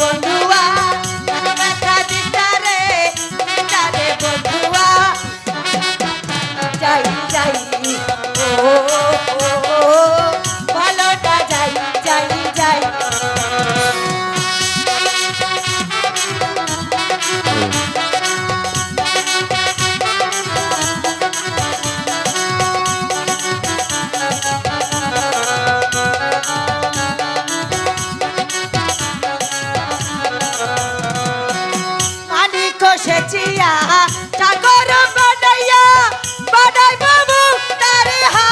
বন্ধু বাঁচিয়া সাগর বানাইয়া বানাই বাবু তারে হা।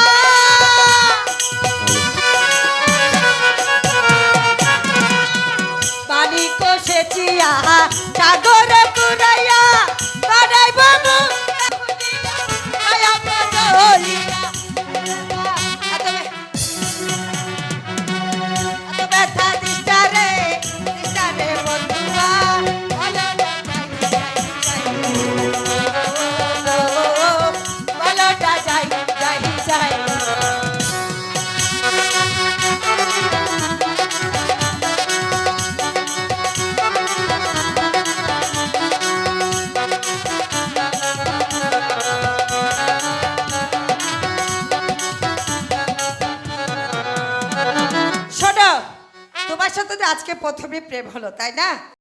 পানি কোষেছিয়া সাগর তোমার সাথে আজকে প্রথমে প্রেম হলো তাই না?